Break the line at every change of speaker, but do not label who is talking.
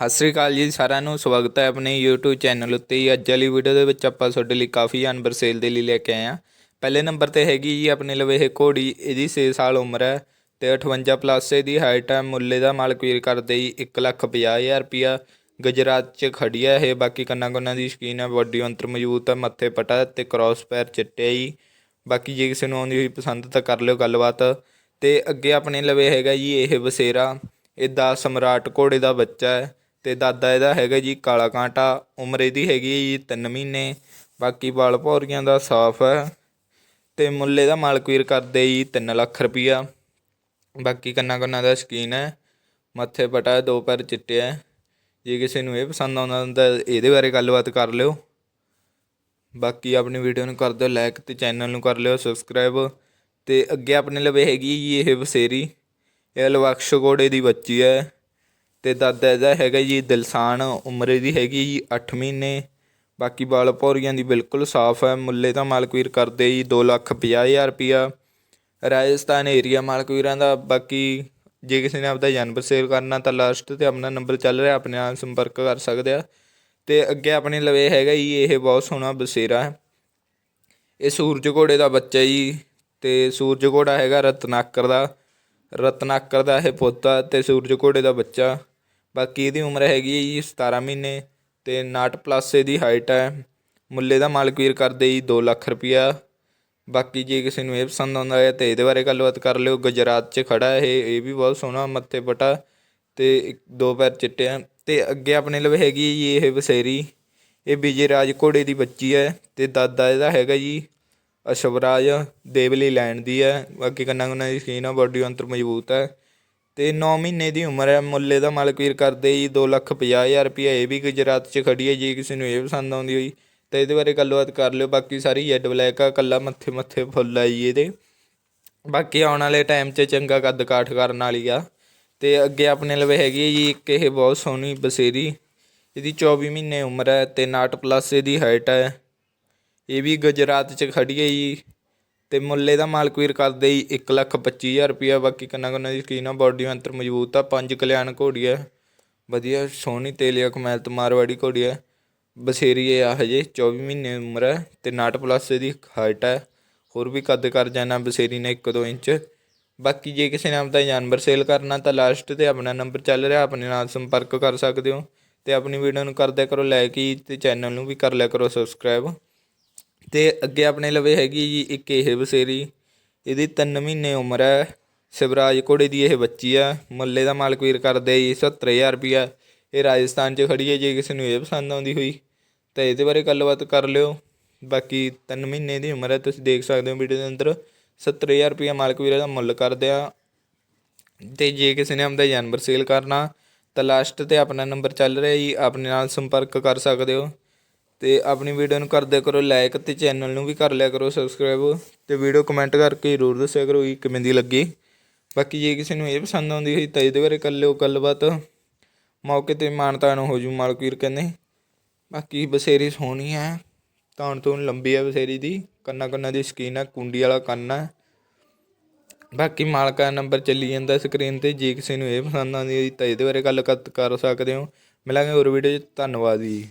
ਸਤਿ ਸ੍ਰੀ ਅਕਾਲ ਜੀ ਸਾਰਿਆਂ ਨੂੰ, ਸਵਾਗਤ ਹੈ ਆਪਣੇ YouTube ਚੈਨਲ ਉੱਤੇ ਜੀ। ਅੱਜ ਵਾਲੀ ਵੀਡੀਓ ਦੇ ਵਿੱਚ ਆਪਾਂ ਤੁਹਾਡੇ ਲਈ ਕਾਫੀ ਅਨਬਰ ਸੇਲ ਦੇ ਲਈ ਲੈ ਕੇ ਆਏ ਆ ਪਹਿਲੇ ਨੰਬਰ ਤੇ ਹੈਗੀ ਜੀ ਆਪਣੇ ਲਵੇ ਇਹ ਘੋੜੀ, ਇਹਦੀ 6 ਸਾਲ ਉਮਰ ਹੈ ਤੇ 58 ਪਲੱਸ ਇਹਦੀ ਹਾਈਟ ਹੈ, ਮੁੱਲੇ ਦਾ ਮਾਲਕ ਵੀਰ ਕਰਦੇ ਜੀ 150000 ਰੁਪਿਆ ਗੁਜਰਾਤ 'ਚ ਖੜੀ ਹੈ ਇਹ, ਬਾਕੀ ਕੰਨਾਂ ਕੁੰਨਾਂ ਦੀ ਸ਼ਕੀਨ ਹੈ ਬੋਡੀ ਅੰਤਰ ਮਜ਼ਬੂਤ ਹੈ, ਮੱਥੇ ਪਟਾ ਤੇ ਕ੍ਰਾਸ ਪੈਰ ਚਿੱਟੇ ਜੀ। ਬਾਕੀ ਜੇ ਕਿਸੇ ਨੂੰ ਆਉਂਦੀ ਹੋਈ ਪਸੰਦ ਤਾਂ ਕਰ ਲਿਓ ਗੱਲਬਾਤ। ਤੇ ਅੱਗੇ ਆਪਣੇ ਲਵੇ ਹੈਗਾ ਜੀ, ਇਹ ਬਸੇਰਾ ਇਹ ਦਾ ਸਮਰਾਟ ਘੋੜੇ ਦਾ ਬੱਚਾ ਹੈ। ਤੇ ਦਾਦਾ ਇਹਦਾ ਹੈਗਾ ਜੀ ਕਾਲਾ ਕਾਂਟਾ, ਉਮਰ ਇਹਦੀ ਹੈਗੀ ਹੈ ਜੀ 3 ਮਹੀਨੇ, ਬਾਕੀ ਵਾਲ ਭੌਰੀਆਂ ਦਾ ਸਾਫ਼ ਹੈ ਤੇ ਮੁੱਲੇ ਦਾ ਮਾਲਕਵੀਰ ਕਰਦੇ ਜੀ 3 ਲੱਖ ਰੁਪਈਆ। ਬਾਕੀ ਕੰਨਾਂ ਕੰਨਾਂ ਦਾ ਸ਼ਕੀਨ ਹੈ, ਮੱਥੇ ਪਟਾ ਦੋ ਪੈਰ ਚਿੱਟੇ ਹੈ। ਜੇ ਕਿਸੇ ਨੂੰ ਇਹ ਪਸੰਦ ਆਉਂਦਾ ਤਾਂ ਇਹਦੇ ਬਾਰੇ ਗੱਲਬਾਤ ਕਰ ਲਿਓ। ਬਾਕੀ ਆਪਣੀ ਵੀਡੀਓ ਨੂੰ ਕਰ ਦਿਓ ਲਾਈਕ ਤੇ ਚੈਨਲ ਨੂੰ ਕਰ ਲਿਓ ਸਬਸਕ੍ਰਾਈਬ ਤੇ ਅੱਗੇ ਆਪਣੇ ਲਵੇ ਹੈਗੀ ਜੀ ਇਹ ਬਸੇਰੀ ਇਹ ਲਵਕਸ਼ ਘੋੜੇ ਦੀ ਬੱਚੀ ਹੈ। ਅਤੇ ਦਾਦਾ ਇਹਦਾ ਹੈਗਾ ਜੀ ਦਿਲਸਾਨ, ਉਮਰ ਇਹਦੀ ਹੈਗੀ ਜੀ ਅੱਠ ਮਹੀਨੇ। ਬਾਕੀ ਵਾਲ ਭੌਰੀਆਂ ਦੀ ਬਿਲਕੁਲ ਸਾਫ਼ ਹੈ, ਮੁੱਲੇ ਤਾਂ ਮਾਲਕਵੀਰ ਕਰਦੇ ਜੀ ਦੋ ਲੱਖ ਪੰਜਾਹ ਹਜ਼ਾਰ ਰੁਪਈਆ ਰਾਜਸਥਾਨ ਏਰੀਆ ਮਾਲਕਵੀਰਾਂ ਦਾ, ਬਾਕੀ ਜੇ ਕਿਸੇ ਨੇ ਆਪਦਾ ਜਾਨਵਰ ਸੇਲ ਕਰਨਾ ਤਾਂ ਲਾਸਟ ਤੇ ਆਪਣਾ ਨੰਬਰ ਚੱਲ ਰਿਹਾ, ਆਪਣੇ ਨਾਲ ਸੰਪਰਕ ਕਰ ਸਕਦੇ ਆ। ਤੇ ਅੱਗੇ ਆਪਣੇ ਲਵੇ ਹੈਗਾ ਜੀ, ਇਹ ਬਹੁਤ ਸੋਹਣਾ ਬਸੇਰਾ ਹੈ। ਇਹ ਸੂਰਜ ਘੋੜੇ ਦਾ ਬੱਚਾ ਜੀ, ਤੇ ਸੂਰਜ ਘੋੜਾ ਹੈਗਾ ਰਤਨਾਕਰ ਦਾ। ਰਤਨਾਕਰ ਦਾ ਇਹ ਪੋਤਾ ਤੇ ਸੂਰਜ ਘੋੜੇ ਦਾ ਬੱਚਾ। ਬਾਕੀ ਇਹਦੀ ਉਮਰ ਹੈਗੀ ਹੈ ਜੀ 17 ਮਹੀਨੇ ਤੇ 59 ਪਲੱਸ ਇਹਦੀ ਹਾਈਟ ਹੈ। ਮੁੱਲੇ ਦਾ ਮਾਲਕ ਵੀਰ ਕਰਦੇ ਜੀ 2 ਲੱਖ ਰੁਪਿਆ ਬਾਕੀ ਜੇ ਕਿਸੇ ਨੂੰ ਇਹ ਪਸੰਦ ਆਉਂਦਾ ਹੈ ਤੇ ਇਹਦੇ ਬਾਰੇ ਗੱਲਬਾਤ ਕਰ ਲਿਓ। ਗੁਜਰਾਤ 'ਚ ਖੜਾ ਹੈ ਇਹ ਇਹ ਵੀ ਬਹੁਤ ਸੋਹਣਾ ਮੱਥੇ ਪਟਾ ਤੇ ਇੱਕ- ਦੋ ਪੈਰ ਚਿੱਟੇ ਆ। ਤੇ ਅੱਗੇ ਆਪਣੇ ਲਵੇ ਹੈਗੀ ਜੀ ਇਹ ਬਸੇਰੀ ਇਹ ਵਿਜੇ ਰਾਜ ਘੋੜੇ ਦੀ ਬੱਚੀ ਹੈ ਤੇ ਦਾਦਾ ਇਹਦਾ ਹੈਗਾ ਜੀ ਅਸ਼ਵਰਾਜ ਦੇਵਲੀ ਲੈਂਡ ਦੀ ਹੈ। ਬਾਕੀ ਕੰਨਾਂ ਕੁੰਨਾਂ ਦੀ ਸਕੀਨ ਆ ਬਾਡੀ ਅੰਤਰ ਮਜ਼ਬੂਤ ਹੈ। ਅਤੇ ਨੌ ਮਹੀਨੇ ਦੀ ਉਮਰ ਹੈ। ਮੁੱਲੇ ਦਾ ਮਾਲਕ ਵੀਰ ਕਰਦੇ ਜੀ ਦੋ ਲੱਖ ਪੰਜਾਹ ਹਜ਼ਾਰ ਰੁਪਈਆ ਇਹ ਵੀ ਗੁਜਰਾਤ 'ਚ ਖੜੀ ਹੈ ਜੇ ਕਿਸੇ ਨੂੰ ਇਹ ਪਸੰਦ ਆਉਂਦੀ ਹੋਈ। ਤਾਂ ਇਹਦੇ ਬਾਰੇ ਗੱਲਬਾਤ ਕਰ ਲਿਓ। ਬਾਕੀ ਸਾਰੀ ਜੈਡ ਬਲੈਕ ਆ, ਕੱਲਾ ਮੱਥੇ ਮੱਥੇ ਫੁੱਲ ਆ ਜੀ ਇਹਦੇ। ਬਾਕੀ ਆਉਣ ਵਾਲੇ ਟਾਈਮ 'ਚ ਚੰਗਾ ਕੱਦ ਕਾਠ ਕਰਨ ਵਾਲੀ ਆ। ਤੇ ਅੱਗੇ ਆਪਣੇ ਲਵੇ ਹੈਗੀ ਹੈ ਜੀ ਇੱਕ ਇਹ ਬਹੁਤ ਸੋਹਣੀ ਬਸੇਰੀ। ਇਹਦੀ 24 ਮਹੀਨੇ ਉਮਰ ਹੈ ਤੇ 59 ਪਲੱਸ ਇਹਦੀ ਹਾਈਟ ਹੈ। ਇਹ ਵੀ ਗੁਜਰਾਤ 'ਚ ਖੜੀ ਹੈ ਜੀ। ਤੇ ਮੁੱਲੇ ਦਾ ਮਾਲਕ ਵੀਰ ਕਰਦੇ ਹੀ 1 ਲੱਖ 25 ਹਜ਼ਾਰ ਰੁਪਇਆ, ਬਾਕੀ ਕੰਨਾਂ ਕੰਨਾਂ ਦੀ ਸਕੀਨ ਆ ਬਾਡੀ ਅੰਤਰ ਮਜ਼ਬੂਤ ਆ, ਪੰਜ ਕਲਿਆਣ ਘੋੜੀ ਹੈ ਵਧੀਆ, ਸੋਹਣੀ ਤੇਲੀਆ ਕਮੈਲ ਤੇ ਮਾਰਵਾੜੀ ਘੋੜੀ ਹੈ ਬਸੇਰੀ ਇਹ ਆ ਹਜੇ 24 ਮਹੀਨੇ ਉਮਰ ਹੈ ਤੇ 59 ਪਲੱਸ ਦੀ ਹਾਈਟ ਹੈ ਹੋਰ ਵੀ ਕੱਦ ਕਰ ਜਾਣਾ, ਬਸੇਰੀ ਨੇ 1-2 ਇੰਚ। ਬਾਕੀ ਜੇ ਕਿਸੇ ਨੇ ਆਪਦਾ ਜਾਨਵਰ ਸੇਲ ਕਰਨਾ ਤਾਂ ਲਾਸਟ ਤੇ ਆਪਣਾ ਨੰਬਰ ਚੱਲ ਰਿਹਾ, ਆਪਣੇ ਨਾਲ ਸੰਪਰਕ ਕਰ ਸਕਦੇ ਹੋ। ਤੇ ਆਪਣੀ ਵੀਡੀਓ ਨੂੰ ਕਰ ਦਿਆ ਕਰੋ ਲਾਈਕ ਹੀ ਤੇ ਚੈਨਲ ਨੂੰ ਵੀ ਕਰ ਲਿਆ ਕਰੋ ਸਬਸਕ੍ਰਾਈਬ ਅਤੇ ਅੱਗੇ ਆਪਣੇ ਲਵੇ ਹੈਗੀ ਜੀ ਇੱਕ ਇਹ ਬਸੇਰੀ ਇਹਦੀ ਤਿੰਨ ਮਹੀਨੇ ਉਮਰ ਹੈ। ਸਿਵਰਾਜ ਘੋੜੇ ਦੀ ਇਹ ਬੱਚੀ ਆ ਮੁੱਲੇ ਦਾ ਮਾਲਕ ਵੀਰ ਕਰਦੇ ਜੀ 70000 ਰੁਪਿਆ ਇਹ ਰਾਜਸਥਾਨ 'ਚ ਖੜੀ ਹੈ, ਜੇ ਕਿਸੇ ਨੂੰ ਇਹ ਪਸੰਦ ਆਉਂਦੀ ਹੋਈ। ਤਾਂ ਇਹਦੇ ਬਾਰੇ ਗੱਲਬਾਤ ਕਰ ਲਿਓ। ਬਾਕੀ 3 ਮਹੀਨੇ ਦੀ ਉਮਰ ਹੈ, ਤੁਸੀਂ ਦੇਖ ਸਕਦੇ ਹੋ ਵੀਡੀਓ ਦੇ ਅੰਦਰ। 70000 ਰੁਪਿਆ ਮਾਲਕ ਵੀਰ ਦਾ ਮੁੱਲ ਕਰਦੇ ਆ। ਤੇ ਜੇ ਕਿਸੇ ਨੇ ਆਪਦਾ ਜਾਨਵਰ ਸੇਲ ਕਰਨਾ, ਤਾਂ ਲਾਸਟ ਤੇ ਆਪਣਾ ਨੰਬਰ ਚੱਲ ਰਿਹਾ ਜੀ। ਆਪਣੇ ਨਾਲ ਸੰਪਰਕ ਕਰ ਸਕਦੇ ਹੋ। ਅਤੇ ਆਪਣੀ ਵੀਡੀਓ ਨੂੰ ਕਰ ਕਰੋ ਲਾਈਕ ਅਤੇ ਚੈਨਲ ਨੂੰ ਵੀ ਕਰ ਲਿਆ ਕਰੋ ਸਬਸਕ੍ਰਾਈਬ ਅਤੇ ਵੀਡੀਓ ਕਮੈਂਟ ਕਰਕੇ ਜ਼ਰੂਰ ਦੱਸਿਆ ਕਰੋ ਕਿ ਕਿਵੇਂ ਦੀ ਲੱਗੀ। ਬਾਕੀ ਜੇ ਕਿਸੇ ਨੂੰ ਇਹ ਪਸੰਦ ਆਉਂਦੀ ਹੋਈ ਤਾਂ ਇਹਦੇ ਬਾਰੇ ਕਰ ਲਿਓ ਗੱਲਬਾਤ। ਮੌਕੇ ਤੇ ਮਾਨਤਾਨ ਹੋ ਜੂ ਮਾਲਕ ਵੀਰ ਕਹਿੰਦੇ। ਬਾਕੀ ਬਸੇਰੀ ਸੋਹਣੀ ਹੈ। ਤਾਣ ਤੋਂ ਲੰਬੀ ਹੈ ਬਸੇਰੀ ਦੀ। ਕੰਨਾਂ ਕੰਨਾਂ ਦੀ ਸਕੀਨ ਹੈ, ਕੁੰਡੀ ਵਾਲਾ ਕੰਨ ਹੈ। ਬਾਕੀ ਮਾਲਕਾ ਦਾ ਨੰਬਰ ਚੱਲੀ ਜਾਂਦਾ ਸਕਰੀਨ ਤੇ, ਜੇ ਕਿਸੇ ਨੂੰ ਇਹ ਪਸੰਦ ਆਉਂਦੀ ਹੋਈ ਤਾਂ ਇਹਦੇ ਬਾਰੇ ਗੱਲ ਕਰ ਕਰ ਸਕਦੇ ਹੋ। ਮਿਲਾਂਗੇ ਹੋਰ ਵੀਡੀਓ 'ਚ। ਧੰਨਵਾਦ ਜੀ।